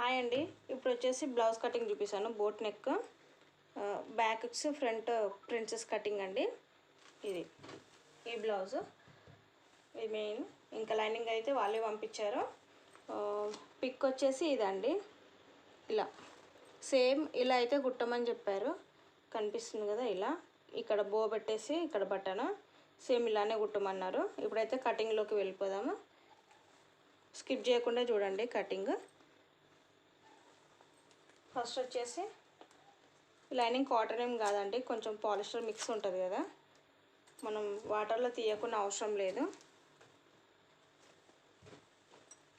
Hi అండి. ఇప్పుడు వచ్చేసి బ్లౌజ్ కటింగ్ చూపిస్తాను. Boat neck backs front princess cutting అండి. ఇది ఈ బ్లౌజ్. ఇది మెయిన్. ఇంకా లైనింగ్ అయితే వాళ్ళే పంపించారు. పిక్ వచ్చేసి ఇదండి. ఇలా. సేమ్ ఇలా అయితే కుట్టమని చెప్పారు. కనిపిస్తుంది కదా ఇలా. ఇక్కడ బో పెట్టేసి ఇక్కడ బట్టను సేమ్ ఇలానే కుట్టమన్నారు. ఇప్పుడైతే కటింగ్లోకి వెళ్ళిపోదాము. స్కిప్ చేయకుండా చూడండి కటింగ్. ఫస్ట్ వచ్చేసి లైనింగ్ కాటన్ ఏం కాదండి కొంచెం పాలిస్టర్ మిక్స్ ఉంటుంది కదా. మనం వాటర్లో తీయకుండా అవసరం లేదు.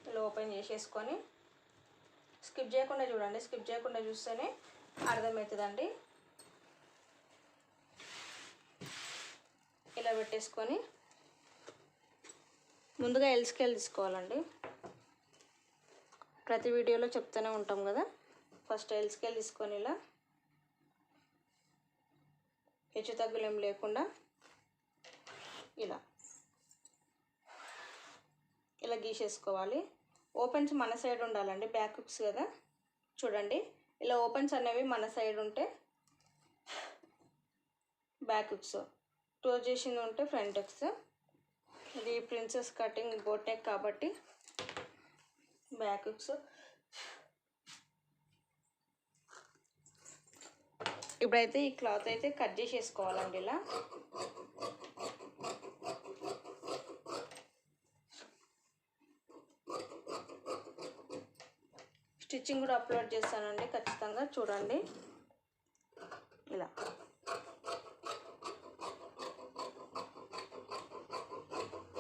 ఇలా ఓపెన్ చేసేసుకొని స్కిప్ చేయకుండా చూడండి స్కిప్ చేయకుండా చూస్తేనే అర్థమవుతుందండి. ఇలా పెట్టేసుకొని ముందుగా ఎల్స్కేల్ తీసుకోవాలండి. ప్రతి వీడియోలో చెప్తూనే ఉంటాం కదా. ఫస్ట్ ఎల్ స్కేల్ తీసుకొని ఇలా హెచ్చు తగ్గులేం లేకుండా ఇలా ఇలా గీసేసుకోవాలి. ఓపెన్స్ మన సైడ్ ఉండాలండి బ్యాక్ హుక్స్ కదా. చూడండి ఇలా ఓపెన్స్ అనేవి మన సైడ్ ఉంటే బ్యాక్ హుక్స్ క్లోజ్ చేసింది ఉంటే ఫ్రంట్ హుక్స్ ఇది ప్రిన్సెస్ కటింగ్ బోటెక్ కాబట్టి బ్యాక్ హుక్స్ ఇప్పుడైతే ఈ క్లాత్ అయితే కట్ చేసేసుకోవాలండి ఇలా. స్టిచ్చింగ్ కూడా అప్లోడ్ చేస్తానండి ఖచ్చితంగా చూడండి. ఇలా.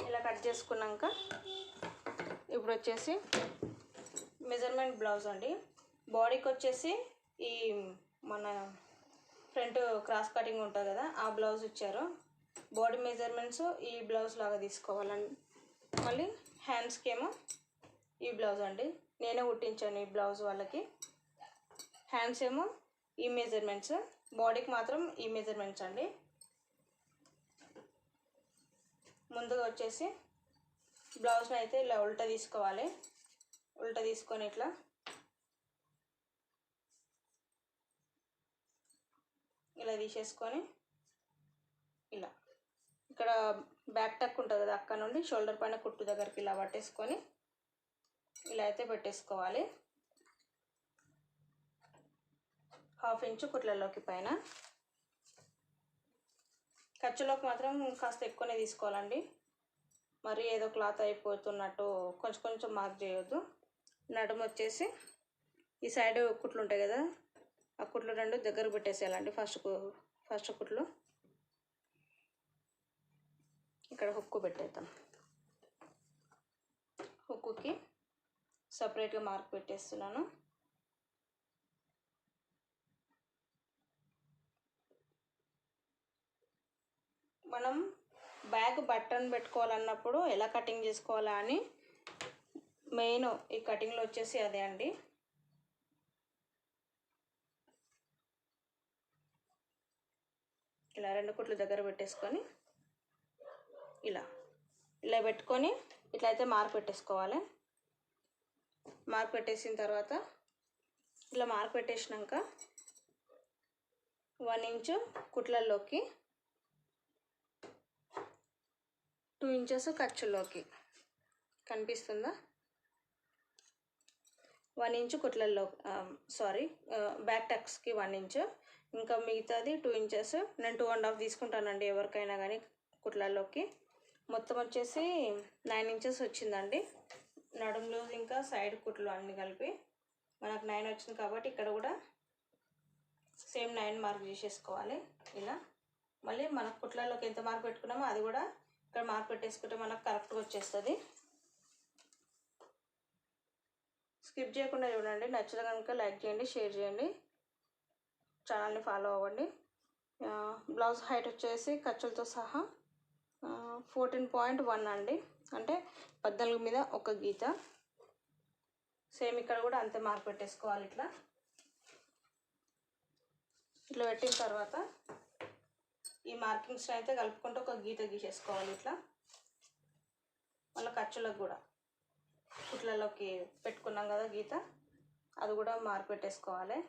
ఇలా కట్ చేసుకున్నాక ఇప్పుడు వచ్చేసి మెజర్మెంట్ బ్లౌజ్ అండి. బాడీకి వచ్చేసి ఈ మన ఫ్రంట్ క్రాస్ కటింగ్ ఉంటుంది కదా ఆ బ్లౌజ్ ఇచ్చారు. బాడీ మెజర్మెంట్స్ ఈ బ్లౌజ్ లాగా తీసుకోవాలండి మళ్ళీ హ్యాండ్స్కి ఏమో ఈ బ్లౌజ్ అండి. నేనే కుట్టించాను ఈ బ్లౌజ్ వాళ్ళకి. హ్యాండ్స్ ఏమో ఈ మెజర్మెంట్స్ బాడీకి మాత్రం ఈ మెజర్మెంట్స్ అండి. ముందుగా వచ్చేసి బ్లౌజ్ని అయితే ఇలా ఉల్టా తీసుకోవాలి. ఉల్టా తీసుకొని ఇట్లా ఇలా తీసేసుకొని ఇలా. ఇక్కడ బ్యాక్ టక్ ఉంటుంది కదా అక్కడ నుండి షోల్డర్ పైన కుట్టు దగ్గరికి ఇలా పట్టేసుకొని ఇలా అయితే పెట్టేసుకోవాలి. హాఫ్ ఇంచు కుట్లలోకి పైన. ఖర్చులోకి మాత్రం కాస్త ఎక్కువనే తీసుకోవాలండి. మరి ఏదో క్లాత్ అయిపోతున్నట్టు కొంచెం కొంచెం మార్క్ చేయొద్దు. నడుము వచ్చేసి ఈ సైడ్ కుట్లు ఉంటాయి కదా ఆ కుట్లు రెండు దగ్గర పెట్టేసేయాలండి ఫస్ట్ ఫస్ట్ కుట్లు. ఇక్కడ హుక్కు పెట్టేద్దాం. హుక్కుకి సపరేట్గా మార్క్ పెట్టేస్తున్నాను. మనం బ్యాగ్ బటన్ పెట్టుకోవాలన్నప్పుడు ఎలా కటింగ్ చేసుకోవాలా అని మెయిన్ ఈ కటింగ్లో వచ్చేసి అదే అండి. ఇలా రెండు కుట్లు దగ్గర పెట్టేసుకొని ఇలా ఇలా పెట్టుకొని ఇట్లా అయితే మార్క్ పెట్టేసుకోవాలి. మార్క్ పెట్టేసిన తర్వాత ఇలా మార్క్ పెట్టేసినాక వన్ ఇంచు కుట్లల్లోకి టూ ఇంచెస్ ఖర్చుల్లోకి. కనిపిస్తుందా? వన్ ఇంచు కుట్లల్లో సారీ బ్యాక్ టక్స్కి వన్ ఇంచు ఇంకా మిగతాది టూ ఇంచెస్ నేను టూ అండ్ హాఫ్ తీసుకుంటానండి ఎవరికైనా కానీ కుట్లల్లోకి. మొత్తం వచ్చేసి నైన్ ఇంచెస్ వచ్చిందండి. నడుము లూజ్ ఇంకా సైడ్ కుట్లు అన్నీ కలిపి మనకు నైన్ వచ్చింది కాబట్టి ఇక్కడ కూడా సేమ్ నైన్ మార్క్ చేసేసుకోవాలి. ఇలా మళ్ళీ మన కుట్లలోకి ఎంత మార్క్ పెట్టుకున్నామో అది కూడా ఇక్కడ మార్క్ పెట్టేసుకుంటే మనకు కరెక్ట్గా వచ్చేస్తుంది. స్కిప్ చేయకుండా చూడండి. నచ్చిన కనుక లైక్ చేయండి షేర్ చేయండి. ఛానల్ని ఫాలో అవ్వండి. బ్లౌజ్ హైట్ వచ్చేసి ఖర్చులతో సహా ఫోర్టీన్ పాయింట్ వన్ అండి. అంటే పద్నాలుగు మీద ఒక గీత. సేమ్ ఇక్కడ కూడా అంతే మార్క్ పెట్టేసుకోవాలి ఇట్లా. ఇట్లా పెట్టిన తర్వాత ఈ మార్కింగ్స్ని అయితే కలుపుకుంటూ ఒక గీత గీసేసుకోవాలి ఇట్లా. మళ్ళీ ఖర్చులకు కూడా. కుట్లలోకి పెట్టుకున్నాం కదా గీత. అది కూడా మార్క్ పెట్టేసుకోవాలి.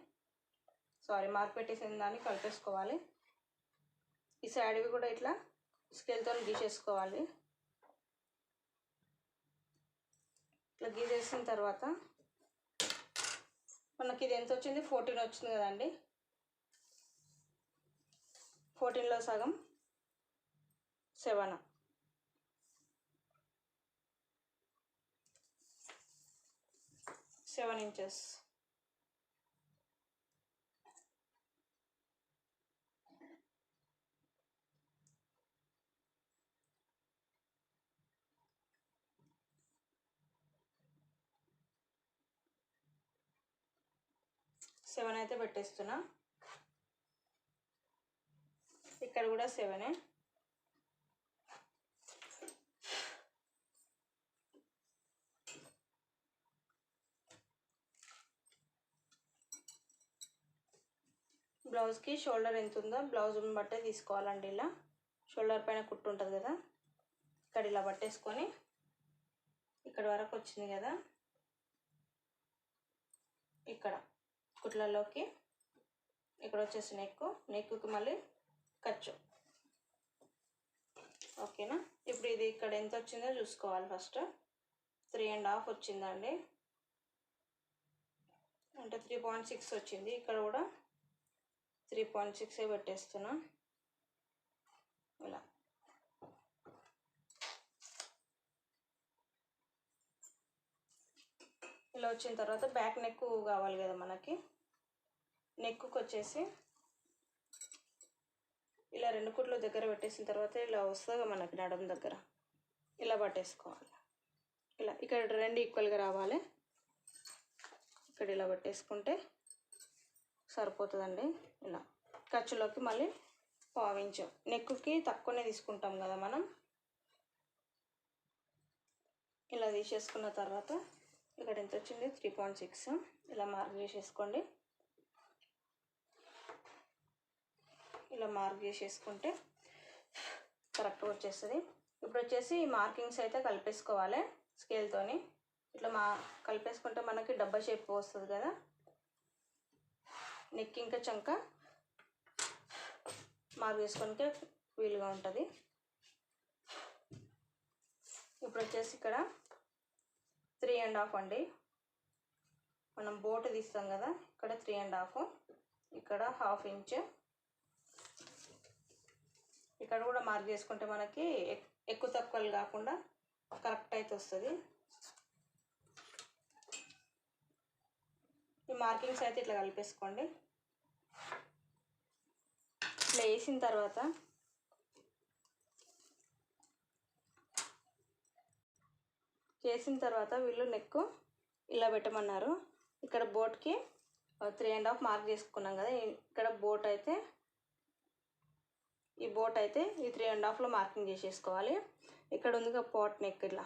సారీ మార్క్ పెట్టేసిన దాన్ని కలిపేసుకోవాలి. ఈ సైడ్వి కూడా ఇట్లా స్కేల్తో గీసేసుకోవాలి. ఇట్లా గీసేసిన తర్వాత మనకి ఇది ఎంత వచ్చింది? ఫోర్టీన్ వచ్చింది కదండి. ఫోర్టీన్లో సగం సెవెన్ సెవెన్ ఇంచెస్ సెవెన్ అయితే పెట్టేస్తున్నా. ఇక్కడ కూడా సెవెనే. బ్లౌజ్కి షోల్డర్ ఎంత ఉందో బ్లౌజ్ని బట్టే తీసుకోవాలండి ఇలా. షోల్డర్ పైన కుట్టు ఉంటుంది కదా. ఇక్కడ ఇలా పట్టేసుకొని ఇక్కడ వరకు వచ్చింది కదా. ఇక్కడ. కుట్లలోకి ఇక్కడ వచ్చేసి నెక్కు. నెక్కుకి మళ్ళీ ఖర్చు ఓకేనా? ఇప్పుడు ఇది ఇక్కడ ఎంత వచ్చిందో చూసుకోవాలి ఫస్ట్. త్రీ అండ్ హాఫ్ వచ్చిందండి. అంటే త్రీ పాయింట్ సిక్స్ వచ్చింది. ఇక్కడ కూడా త్రీ పాయింట్ సిక్సే పెట్టేస్తున్నా. ఇలా. ఇలా వచ్చిన తర్వాత బ్యాక్ నెక్ కావాలి కదా మనకి. నెక్కు వచ్చేసి ఇలా రెండు కుట్లు దగ్గర పెట్టేసిన తర్వాత ఇలా వస్తుంది మనకి నడం దగ్గర. ఇలా పట్టేసుకోవాలి. ఇలా ఇక్కడ రెండు ఈక్వల్గా రావాలి. ఇక్కడ ఇలా పట్టేసుకుంటే సరిపోతుందండి. ఇలా ఖర్చులోకి మళ్ళీ పావించు. నెక్కుకి తక్కువనే తీసుకుంటాం కదా మనం. ఇలా తీసేసుకున్న తర్వాత ఇక్కడ ఎంత వచ్చింది? త్రీ పాయింట్ సిక్స్ ఇలా మార్క్ చేసేసుకోండి. ఇలా మార్క్ చేసేసుకుంటే కరెక్ట్గా వచ్చేస్తుంది. ఇప్పుడు వచ్చేసి మార్కింగ్స్ అయితే కలిపేసుకోవాలి స్కేల్తోని ఇట్లా మా కలిపేసుకుంటే మనకి డబ్బా షేప్ వస్తుంది కదా. నెక్ ఇంకా చంక మార్క్ చేసుకోనికే వీలుగా ఉంటుంది. ఇప్పుడు వచ్చేసి ఇక్కడ త్రీ అండ్ హాఫ్ అండి. మనం బోట్ తీస్తాం కదా ఇక్కడ త్రీ అండ్ హాఫ్ ఇక్కడ హాఫ్ ఇంచ్ ఇక్కడ కూడా మార్క్ చేసుకుంటే మనకి ఎక్- ఎక్కువ తక్కువలు కాకుండా కరెక్ట్ అయితే వస్తుంది. ఈ మార్కింగ్స్ అయితే ఇట్లా కలిపేసుకోండి. ఇట్లా వేసిన తర్వాత చేసిన తర్వాత వీళ్ళు నెక్ ఇలా పెట్టమన్నారు. ఇక్కడ బోట్కి త్రీ అండ్ హాఫ్ మార్క్ చేసుకున్నాం కదా ఇక్కడ బోట్ అయితే ఈ బోట్ అయితే ఈ త్రీ అండ్ హాఫ్లో మార్కింగ్ చేసేసుకోవాలి. ఇక్కడ ఉందిగా పాట్ నెక్ ఇలా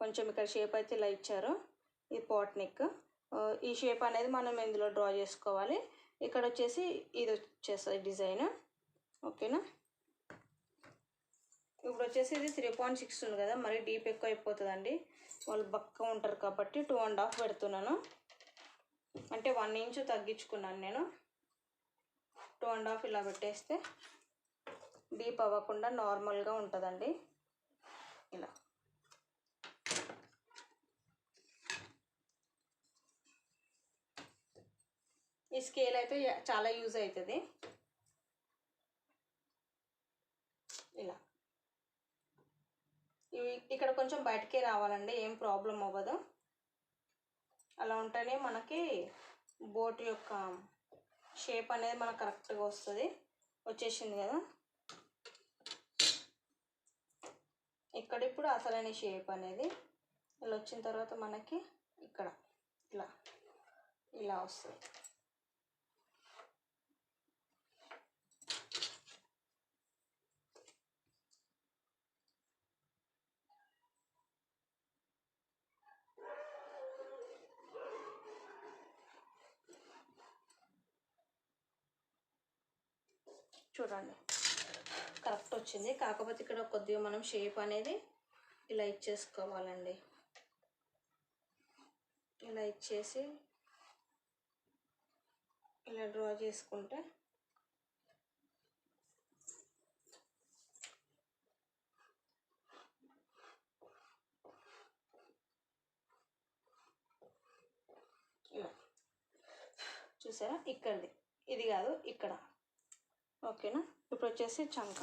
కొంచెం ఇక్కడ షేప్ అయితే ఇలా ఇచ్చారు. ఇది పాట్ నెక్. ఈ షేప్ అనేది మనం ఇందులో డ్రా చేసుకోవాలి. ఇక్కడ వచ్చేసి ఇది వచ్చేస్తుంది డిజైన్. ఓకేనా? ఇప్పుడు వచ్చేసి ఇది త్రీ పాయింట్ సిక్స్ ఉంది కదా మరి డీప్ ఎక్కువ అయిపోతుందండి. వాళ్ళు బక్క ఉంటారు కాబట్టి టూ అండ్ హాఫ్ పెడుతున్నాను. అంటే వన్ ఇంచ్ తగ్గించుకున్నాను నేను. టూ అండ్ హాఫ్ ఇలా పెట్టేస్తే డీప్ అవ్వకుండా నార్మల్గా ఉంటుందండి. ఇలా. ఈ స్కేల్ అయితే చాలా యూజ్ అవుతుంది ఇలా. ఇవి ఇక్కడ కొంచెం బయటకే రావాలండి ఏం ప్రాబ్లం అవ్వదు. అలా ఉంటేనే మనకి బోట్ యొక్క షేప్ అనేది మనకు కరెక్ట్గా వస్తుంది. వచ్చేసింది కదా. ఇక్కడ ఇప్పుడు అసలైన షేప్ అనేది ఇలా వచ్చిన తర్వాత మనకి ఇక్కడ ఇలా ఇలా వస్తుంది. చూడండి. వచ్చింది. కాకపోతే ఇక్కడ కొద్దిగా మనం షేప్ అనేది ఇలా ఇచ్చేసుకోవాలండి. ఇలా ఇచ్చేసి ఇలా డ్రా చేసుకుంటే ఇలా. చూసారా? ఇక్కడిది. ఇది కాదు ఇక్కడ. ఓకేనా? ఇప్పుడు వచ్చేసి చంక.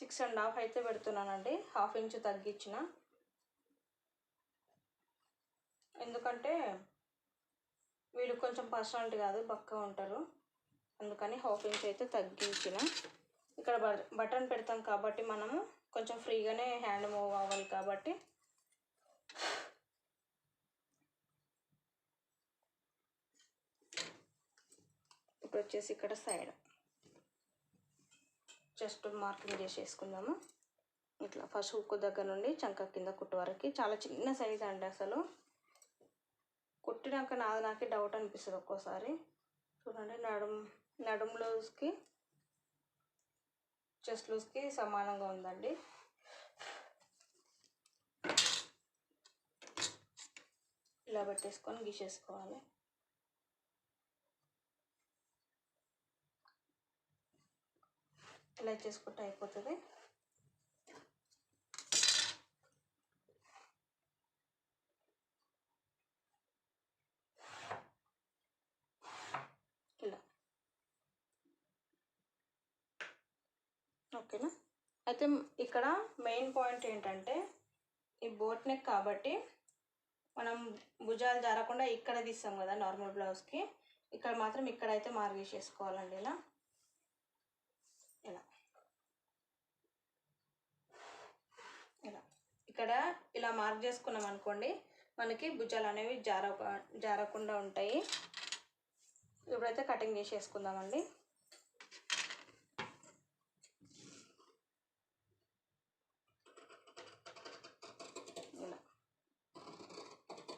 సిక్స్ అండ్ హాఫ్ అయితే పెడుతున్నానండి. హాఫ్ ఇంచ్ తగ్గించిన. ఎందుకంటే వీళ్ళు కొంచెం పర్సనాలిటీ కాదు బక్క ఉంటారు. అందుకని హాఫ్ ఇంచ్ అయితే తగ్గించిన. ఇక్కడ బటన్ పెడతాం కాబట్టి మనము కొంచెం ఫ్రీగానే హ్యాండ్ మూవ్ అవ్వాలి కాబట్టి. ఇప్పుడు వచ్చేసి ఇక్కడ సైడ్. జస్ట్ మార్కింగ్ చేసేసుకుందాము. ఇట్లా ఫస్ట్ హుక్ దగ్గర నుండి చంక కింద కుట్టు వరకు. చాలా చిన్న సైజ్ అండి అసలు. కుట్టినాక నాది నాకే డౌట్ అనిపిస్తుంది ఒక్కోసారి. చూడండి నడుం నడుం లూజ్కి చెస్ట్ లూజ్కి సమానంగా ఉందండి. ఇలా పెట్టేసుకొని గీసేసుకోవాలి. ఇలా చేసుకుంటే అయిపోతుంది. ఇలా. ఓకేనా? అయితే ఇక్కడ మెయిన్ పాయింట్ ఏంటంటే ఈ బోట్ నెక్ కాబట్టి మనం భుజాలు జారకుండా ఇక్కడ తీస్తాం కదా నార్మల్ బ్లౌజ్కి. ఇక్కడ మాత్రం ఇక్కడైతే మార్క్ చేసుకోవాలండి ఇలా ఇలా ఇలా ఇక్కడ ఇలా మార్క్ చేసుకున్నాం అనుకోండి మనకి భుజాలు అనేవి జార జారకుండా ఉంటాయి. ఇప్పుడైతే కటింగ్ చేసేసుకుందామండి. ఇలా.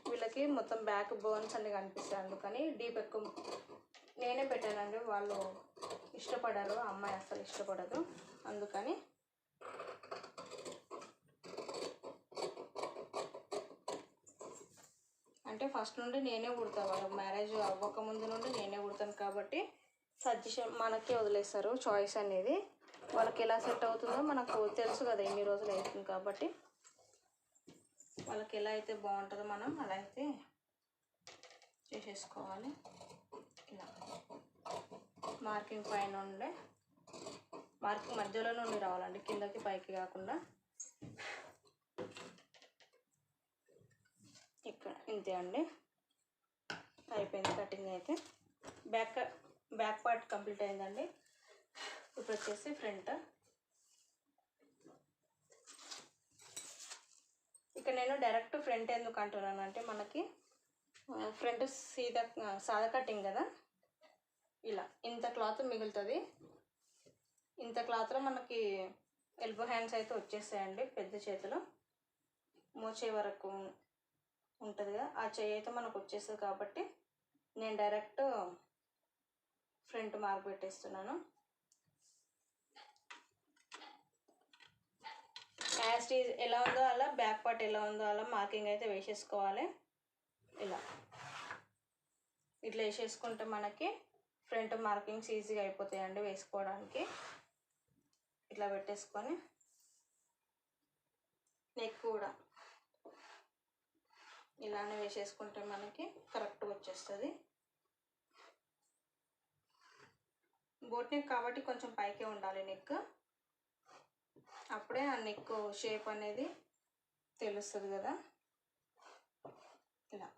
వీళ్ళకి మొత్తం బ్యాక్ బోన్స్ అన్ని కనిపిస్తాయి అందుకని డీప్ ఎక్కువ నేనే పెట్టానండి. వాళ్ళు ఇష్టపడరు అమ్మాయి అసలు ఇష్టపడదు. అందుకని అంటే ఫస్ట్ నుండి నేనే కుడతా. వాళ్ళు మ్యారేజ్ అవ్వక ముందు నుండి నేనే కుడతాను కాబట్టి సజెషన్ మనకే వదిలేస్తారు చాయిస్ అనేది. వాళ్ళకి ఎలా సెట్ అవుతుందో మనకు తెలుసు కదా ఎన్ని రోజులు అవుతుంది కాబట్టి. వాళ్ళకి ఎలా అయితే బాగుంటుందో మనం అలా అయితే చేసేసుకోవాలి. ఇలా. మార్కింగ్ పైన ఉండే మార్కింగ్ మధ్యలో నుండి రావాలండి. కిందకి పైకి కాకుండా ఇక్కడ ఇంతే అండి. అయిపోయింది కటింగ్ అయితే. బ్యాక్ బ్యాక్ పార్ట్ కంప్లీట్ అయిందండి. ఇప్పుడు వచ్చేసి ఫ్రంట్. ఇక్కడ నేను డైరెక్ట్ ఫ్రంట్ ఎందుకు అంటున్నాను అంటే మనకి ఫ్రంట్ సీదా సాదా కటింగ్ కదా. ఇలా ఇంత క్లాత్ మిగులుతుంది. ఇంత క్లాత్లో మనకి ఎల్బో హ్యాండ్స్ అయితే వచ్చేస్తాయండి పెద్ద చేతిలో. మోచే వరకు ఉంటుంది కదా ఆ చెయ్యి అయితే మనకు వచ్చేస్తుంది కాబట్టి నేను డైరెక్ట్ ఫ్రంట్ మార్క్ పెట్టేస్తున్నాను. యాస్ట్ ఈజ్ ఎలా ఉందో అలా బ్యాక్ పార్ట్ ఎలా ఉందో అలా మార్కింగ్ అయితే వేసేసుకోవాలి. ఇలా. ఇట్లా వేసేసుకుంటే మనకి ఫ్రంట్ మార్కింగ్స్ ఈజీగా అయిపోతాయండి వేసుకోవడానికి. ఇట్లా పెట్టేసుకొని నెక్ కూడా. ఇలానే వేసేసుకుంటే మనకి కరెక్ట్గా వచ్చేస్తుంది. బోట్ నెక్ కాబట్టి కొంచెం పైకే ఉండాలి నెక్. అప్పుడే ఆ నెక్ షేప్ అనేది తెలుస్తుంది కదా. ఇలా.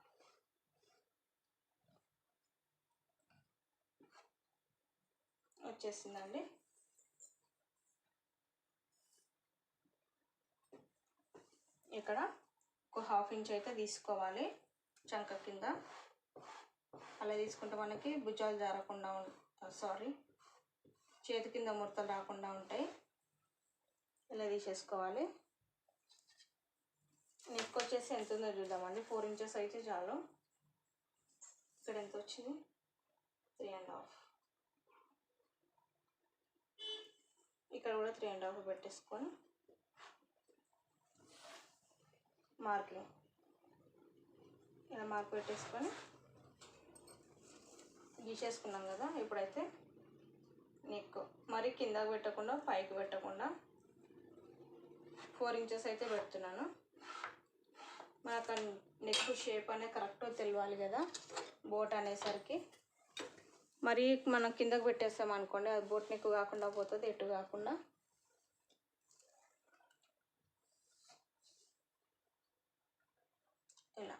వచ్చేసిందండి. ఇక్కడ ఒక హాఫ్ ఇంచ్ అయితే తీసుకోవాలి. చంక కింద. అలా తీసుకుంటే మనకి భుజాలు జారకుండా సారీ చేతి కింద ముడతలు రాకుండా ఉంటాయి. ఇలా తీసేసుకోవాలి. నెక్ వచ్చేసి ఎంత ఉందో చూద్దామండి. ఫోర్ ఇంచెస్ అయితే చాలు. ఇక్కడ ఎంత వచ్చింది? త్రీ అండ్ హాఫ్ ఇక్కడ కూడా త్రీ అండ్ హాఫ్ పెట్టేసుకొని మార్కింగ్ ఇలా మార్క్ పెట్టేసుకొని గీసేసుకున్నాం కదా ఇప్పుడైతే నెక్. మరి కిందకు పెట్టకుండా పైకి పెట్టకుండా ఫోర్ ఇంచెస్ అయితే పెడుతున్నాను. మనకు నెక్ షేప్ అనేది కరెక్ట్ తెలియాలి కదా బోట్ అనేసరికి. మరి మనం కిందకు పెట్టేస్తాం అనుకోండి అది బోట్ నెక్ కాకుండా పోతుంది ఎటు కాకుండా ఇలా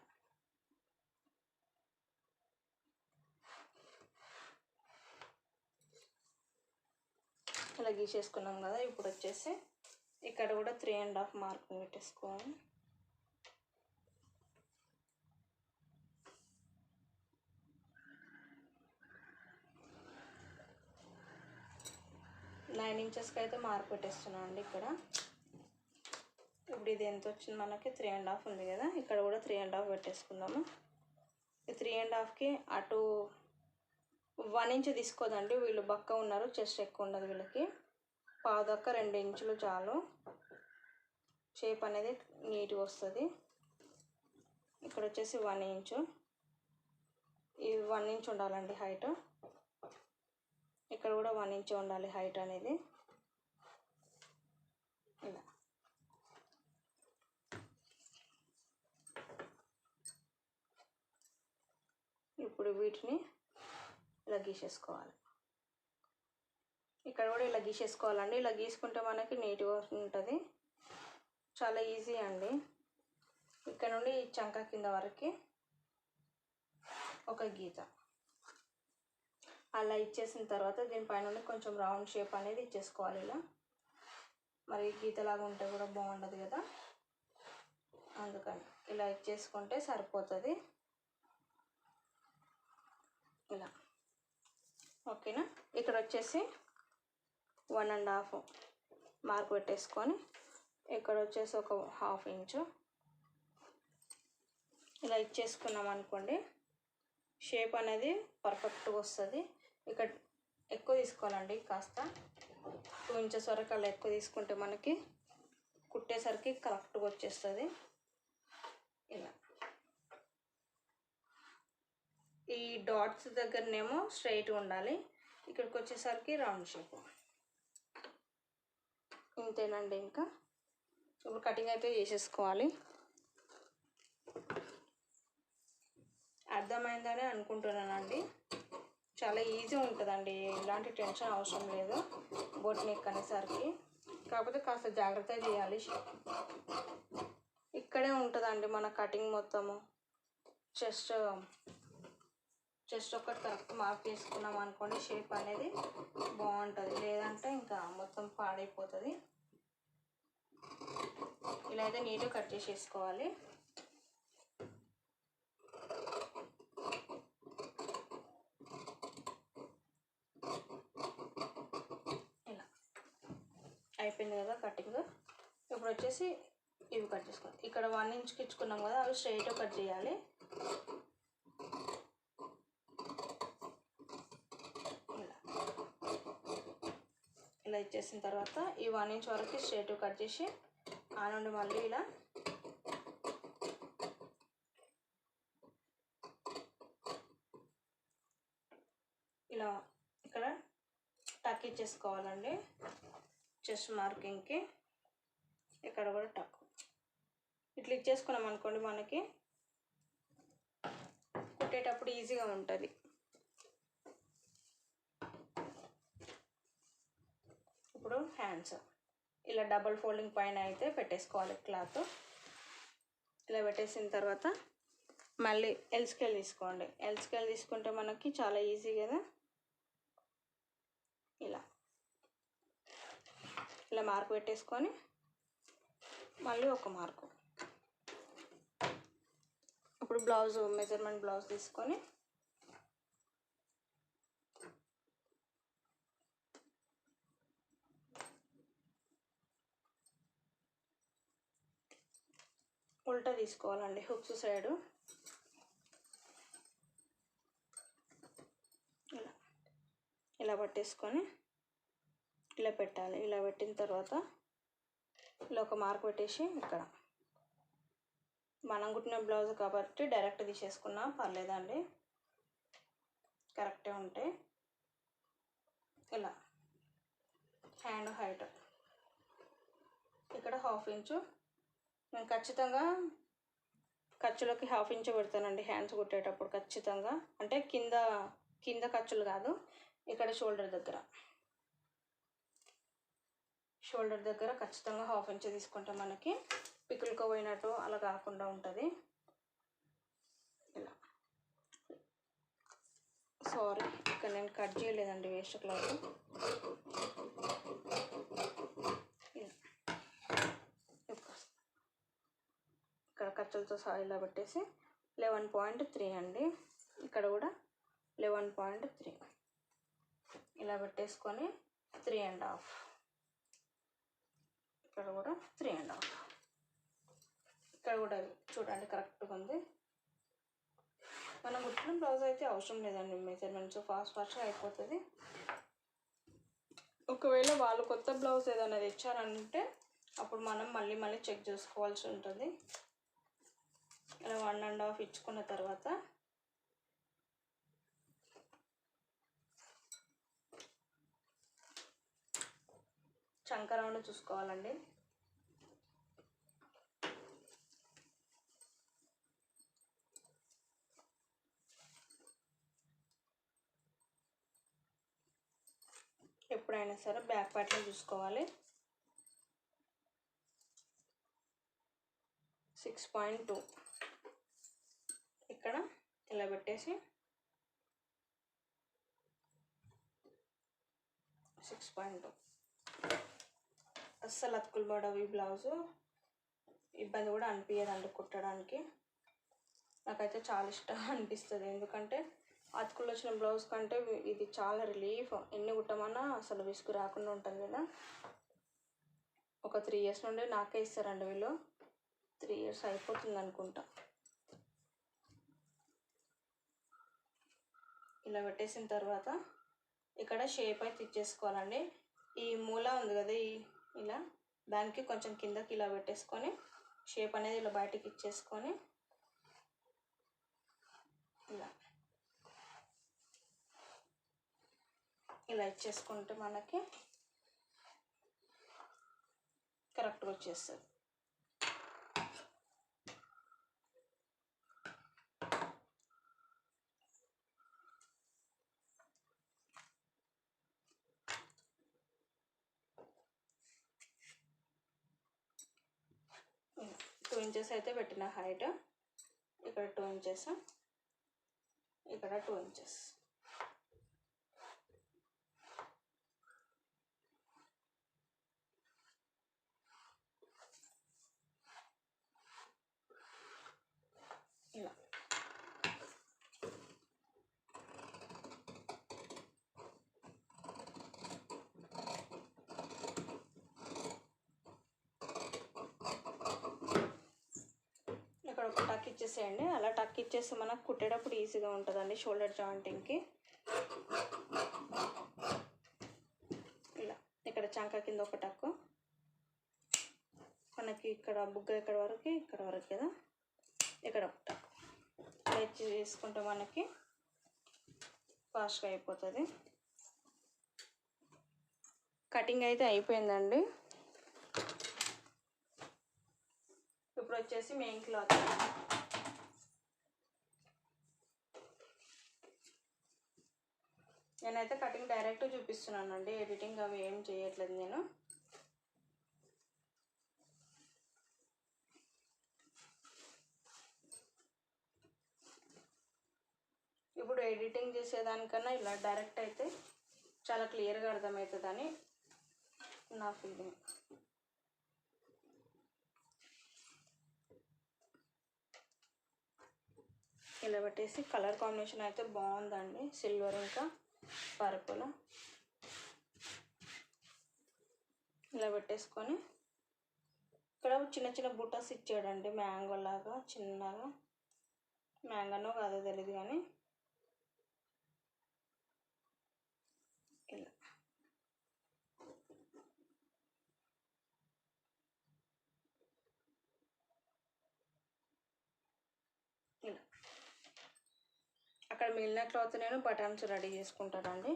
ఇలా గీసేసుకున్నాం కదా ఇప్పుడు వచ్చేసి ఇక్కడ కూడా త్రీ అండ్ హాఫ్ మార్క్ పెట్టేసుకోవాలి. నైన్ ఇంచెస్కి అయితే మార్క్ పెట్టేస్తున్నాం అండి ఇక్కడ. ఇప్పుడు ఇది ఎంత వచ్చింది మనకి? త్రీ అండ్ హాఫ్ ఉంది కదా ఇక్కడ కూడా త్రీ అండ్ హాఫ్ పెట్టేసుకుందాము. ఈ త్రీ అండ్ హాఫ్కి అటు వన్ ఇంచ్ తీసుకోదండి. వీళ్ళు బక్క ఉన్నారు. చెస్ట్ ఎక్కువ ఉండదు వీళ్ళకి. పాదక్క రెండు ఇంచులు చాలు. షేప్ అనేది నీట్గా వస్తుంది. ఇక్కడ వచ్చేసి వన్ ఇంచు. ఇది వన్ ఇంచ్ ఉండాలండి హైట్. ఇక్కడ కూడా వన్ ఇంచ్ ఉండాలి హైట్ అనేది. ఇలా. ఇప్పుడు వీటిని ఇలా గీసేసుకోవాలి. ఇక్కడ కూడా ఇలా గీసేసుకోవాలండి. ఇలా గీసుకుంటే మనకి నీట్గా ఉంటుంది. చాలా ఈజీ అండి. ఇక్కడ నుండి ఈ చంక కింద వరకు ఒక గీత. అలా ఇచ్చేసిన తర్వాత దీనిపైన కొంచెం రౌండ్ షేప్ అనేది ఇచ్చేసుకోవాలి ఇలా. మరి గీతలాగా ఉంటే కూడా బాగుండదు కదా. అందుకని ఇలా ఇచ్చేసుకుంటే సరిపోతుంది. ఇలా. ఓకేనా? ఇక్కడ వచ్చేసి వన్ అండ్ హాఫ్ మార్క్ పెట్టేసుకొని ఇక్కడ వచ్చేసి ఒక హాఫ్ ఇంచు ఇలా ఇచ్చేసుకున్నాం అనుకోండి. షేప్ అనేది పర్ఫెక్ట్గా వస్తుంది. ఇక్కడ ఎక్కువ తీసుకోవాలండి కాస్త. టూ ఇంచెస్ వరకు అలా ఎక్కువ తీసుకుంటే మనకి కుట్టేసరికి కరెక్ట్గా వచ్చేస్తుంది. ఇలా. ఈ డాట్స్ దగ్గరనేమో స్ట్రైట్ ఉండాలి. ఇక్కడికి వచ్చేసరికి రౌండ్ షేప్. ఇంతేనండి ఇంకా. ఇప్పుడు కటింగ్ అయితే చేసేసుకోవాలి. అర్థమైందని అనుకుంటున్నానండి. చాలా ఈజీ ఉంటుందండి. ఎలాంటి టెన్షన్ అవసరం లేదు. బోట్ నెక్ అనేసరికి. కాకపోతే కాస్త జాగ్రత్త చేయాలి. ఇక్కడే ఉంటుందండి మన కటింగ్ మొత్తము. జస్ట్ జస్ట్ ఒకటి కరెక్ట్ మార్క్ చేసుకున్నాం అనుకోండి షేప్ అనేది బాగుంటుంది. లేదంటే ఇంకా మొత్తం పాడైపోతుంది. ఇలా అయితే నీట్గా కట్ చేసేసుకోవాలి. ఇలా అయిపోయింది కదా కటింగ్. ఇప్పుడు వచ్చేసి ఇవి కట్ చేసుకోవాలి. ఇక్కడ వన్ ఇంచ్కి ఇచ్చుకున్నాం కదా అవి స్ట్రైట్ కట్ చేయాలి. ఇలా ఇచ్చేసిన తర్వాత ఈ వన్ ఇంచ్ వరకు స్ట్రేట్ కట్ చేసి ఆ నుండి మళ్ళీ ఇలా ఇలా ఇక్కడ టక్ ఇచ్చేసుకోవాలండి. చెస్ట్ మార్కింగ్కి ఇక్కడ కూడా టక్. ఇట్లా ఇచ్చేసుకున్నాం అనుకోండి మనకి కుట్టేటప్పుడు ఈజీగా ఉంటుంది. ఇప్పుడు హ్యాండ్స్. ఇలా డబల్ ఫోల్డింగ్ పైన అయితే పెట్టేసుకోవాలి క్లాత్. ఇలా పెట్టేసిన తర్వాత మళ్ళీ ఎల్ స్కేల్ తీసుకోండి. ఎల్ స్కేల్ తీసుకుంటే మనకి చాలా ఈజీ కదా. ఇలా. ఇలా మార్క్ పెట్టేసుకొని మళ్ళీ ఒక మార్కు. ఇప్పుడు బ్లౌజ్ మెజర్మెంట్ బ్లౌజ్ తీసుకొని ఉల్టా తీసుకోవాలండి హుక్స్ సైడు. ఇలా. ఇలా పట్టేసుకొని ఇలా పెట్టాలి. ఇలా పెట్టిన తర్వాత ఇలా ఒక మార్క్ పెట్టేసి ఇక్కడ. మనం కుట్టిన బ్లౌజ్ కాబట్టి డైరెక్ట్ తీసేసుకున్నా పర్లేదండి. కరెక్టే ఉంటాయి ఇలా. Hand height. ఇక్కడ హాఫ్ ఇంచు నేను ఖచ్చితంగా ఖర్చులకి హాఫ్ ఇంచ్ పెడతానండి హ్యాండ్స్ కుట్టేటప్పుడు ఖచ్చితంగా. అంటే కింద కింద ఖర్చులు కాదు ఇక్కడ షోల్డర్ దగ్గర. షోల్డర్ దగ్గర ఖచ్చితంగా హాఫ్ ఇంచ్ తీసుకుంటే మనకి. పిక్కులకు పోయినట్టు అలా కాకుండా ఉంటుంది. ఇలా. సారీ ఇక్కడ నేను కట్ చేయలేదండి వేస్ట్ క్లాత్ ఇక్కడ ఖర్చులతో సహా ఇలా పెట్టేసి లెవెన్ పాయింట్ త్రీ అండి. ఇక్కడ కూడా లెవెన్ పాయింట్ త్రీ. ఇలా పెట్టేసుకొని త్రీ అండ్ హాఫ్. ఇక్కడ కూడా త్రీ అండ్ హాఫ్. ఇక్కడ కూడా చూడండి కరెక్ట్గా ఉంది. మనం కుట్టిన బ్లౌజ్ అయితే అవసరం లేదండి. మెజర్మెంట్స్ ఫాస్ట్ ఫాస్ట్గా అయిపోతుంది. ఒకవేళ వాళ్ళు కొత్త బ్లౌజ్ ఏదైనా తెచ్చారంటే అప్పుడు మనం మళ్ళీ మళ్ళీ చెక్ చేసుకోవాల్సి ఉంటుంది. ఇలా వన్ అండ్ హాఫ్ ఇచ్చుకున్న తర్వాత చంక రౌండ్ చూసుకోవాలండి. ఎప్పుడైనా సరే బ్యాక్ పార్ట్లో చూసుకోవాలి. సిక్స్ పాయింట్ టూ ఇక్కడ ఇలా పెట్టేసి సిక్స్ పాయింట్ టూ అస్సలు అతుకులు పడవు ఈ బ్లౌజు. ఇబ్బంది కూడా అనిపించదు అండి కుట్టడానికి. నాకైతే చాలా ఇష్టం అనిపిస్తుంది. ఎందుకంటే అతుకులు వచ్చిన బ్లౌజ్ కంటే ఇది చాలా రిలీఫ్. ఎన్ని కుట్టమన్నా అసలు విసుగు రాకుండా ఉంటుంది కదా. ఒక త్రీ ఇయర్స్ నుండి నాకే ఇస్తారండి వీళ్ళు. త్రీ ఇయర్స్ అయిపోతుంది అనుకుంటా. ఇలా పెట్టేసిన తర్వాత ఇక్కడ షేప్ అయితే ఇచ్చేసుకోవాలండి. ఈ మూల ఉంది కదా ఈ ఇలా దానికి కొంచెం కిందకి ఇలా పెట్టేసుకొని షేప్ అనేది ఇలా బయటికి ఇచ్చేసుకొని ఇలా. ఇలా ఇచ్చేసుకుంటే మనకి కరెక్ట్గా వచ్చేస్తుంది టూ ఇంచెస్ అయితే పెట్టిన హైట్ ఇక్కడ టూ ఇంచెస్ ఇక్కడ టూ ఇంచెస్ ఇలా ఇక్కడ ఒక టక్ ఇచ్చేసేయండి. అలా టక్ ఇచ్చేస్తే మనకు కుట్టేటప్పుడు ఈజీగా ఉంటుందండి షోల్డర్ జాయింటింగ్కి. ఇలా ఇక్కడ చంక కింద ఒక టక్కు. మనకి ఇక్కడ బుగ్గ ఇక్కడ వరకు? ఇక్కడ వరకు కదా? ఇక్కడ ఒక టక్. ఇలా ఇచ్చి చేసుకుంటే మనకి ఫాస్ట్గా అయిపోతుంది. కటింగ్ అయితే అయిపోయిందండి ఇప్పుడు వచ్చేసి మెయిన్ క్లాత్ నేనైతే కటింగ్ డైరెక్ట్ చూపిస్తున్నానండి. ఎడిటింగ్ అవి ఏం చేయట్లేదు నేను. ఇప్పుడు ఎడిటింగ్ చేసేదానికన్నా ఇలా డైరెక్ట్ అయితే చాలా క్లియర్గా అర్థమవుతుందని నా ఫీలింగ్ నిలబెట్టేసి కలర్ కాంబినేషన్ అయితే బాగుందండి. సిల్వర్ ఇంకా పర్పుల్. ఇలా పెట్టేసుకొని ఇక్కడ చిన్న చిన్న బుట్టస్ ఇచ్చాడండి మ్యాంగో లాగా చిన్నగా. మ్యాంగోనో కాదో తెలియదు కానీ ఇలా ఇలా అక్కడ మిగిలిన క్లాత్ నేను బటన్స్ రెడీ చేసుకుంటానండి.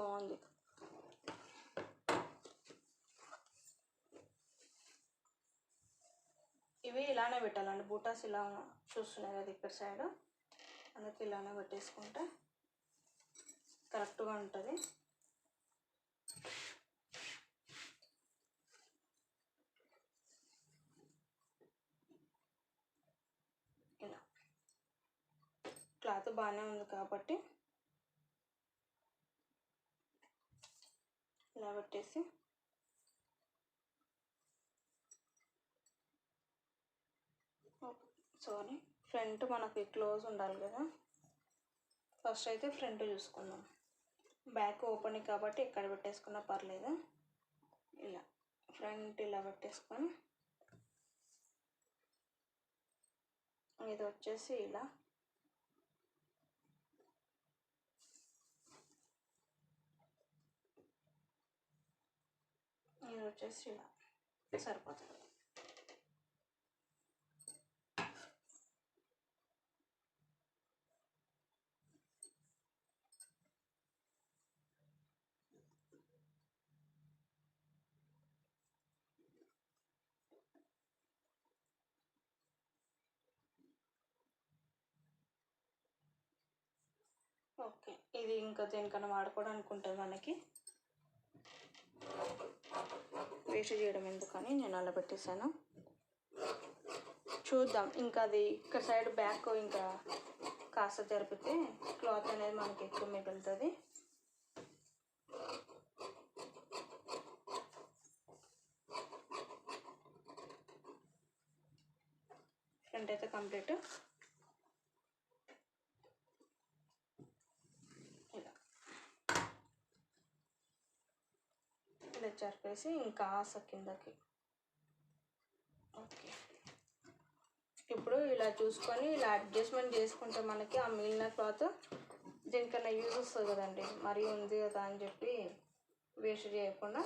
బాగుంది. ఇవి ఇలానే పెట్టాలండి. బూటాస్ ఇలా చూస్తున్నాయి కదా ఇక్కడ సైడ్. అందుకే ఇలానే పెట్టేసుకుంటే కరెక్ట్గా ఉంటుంది. ఇలా. క్లాత్ బాగానే ఉంది కాబట్టి ఇలా పెట్టేసి సారీ ఫ్రంట్ మనకి క్లోజ్ ఉండాలి కదా. ఫస్ట్ అయితే ఫ్రంట్ చూసుకుందాం. బ్యాక్ ఓపెన్ కాబట్టి ఎక్కడ పెట్టేసుకున్నా పర్లేదు? ఇలా ఫ్రంట్ ఇలా పెట్టేసుకొని ఇది వచ్చేసి ఇలా. నేను వచ్చేసి ఇలా. సరిపోతుంది. ఓకే. ఇది ఇంకా దేనికన్నా వాడుకోవడానికి ఉంటుంది మనకి? వేస్ట్ చేయడం ఎందుకని నేను అలా పెట్టేశాను. చూద్దాం ఇంకా అది ఇక్కడ సైడ్ బ్యాక్ ఇంకా కాస్త జరిపితే క్లాత్ అనేది మనకి ఎక్కువ మిగులుతుంది. ఫ్రంట్ అయితే కంప్లీట్ ఇలా చెప్పేసి ఇంకా ఆశ కిందకి. ఓకే. ఇప్పుడు ఇలా చూసుకొని ఇలా అడ్జస్ట్మెంట్ చేసుకుంటే మనకి ఆ మిగిలిన క్లాత్ దీనికన్నా యూజ్ వస్తుంది కదండి. మరీ ఉంది కదా అని చెప్పి వేస్ట్ చేయకుండా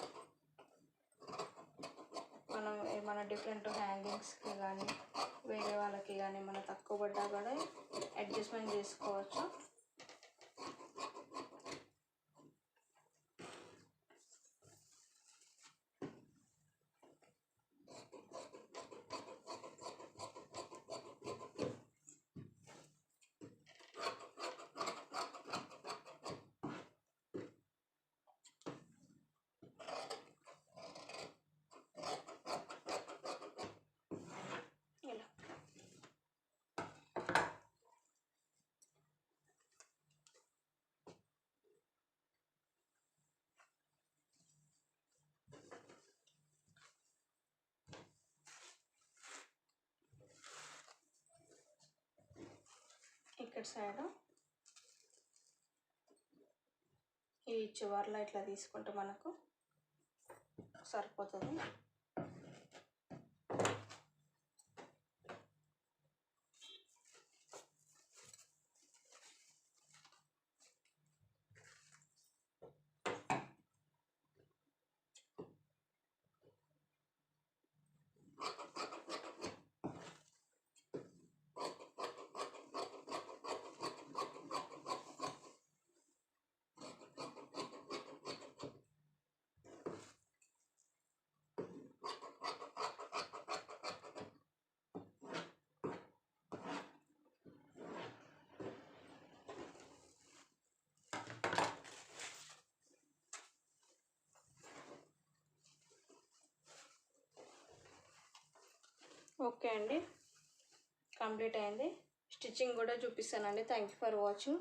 మనం ఏమైనా డిఫరెంట్ హ్యాంగింగ్స్కి కానీ వేరే వాళ్ళకి కానీ మన తక్కువ పడ్డా కూడా అడ్జస్ట్మెంట్ చేసుకోవచ్చు ఇలా ఇక్కడ సైడ్ ఈ చివర్లో ఇట్లా తీసుకుంటే మనకు సరిపోతుంది. ఓకే అండి. కంప్లీట్ అయింది. స్టిచ్చింగ్ కూడా చూపిస్తానండి. Thank you for watching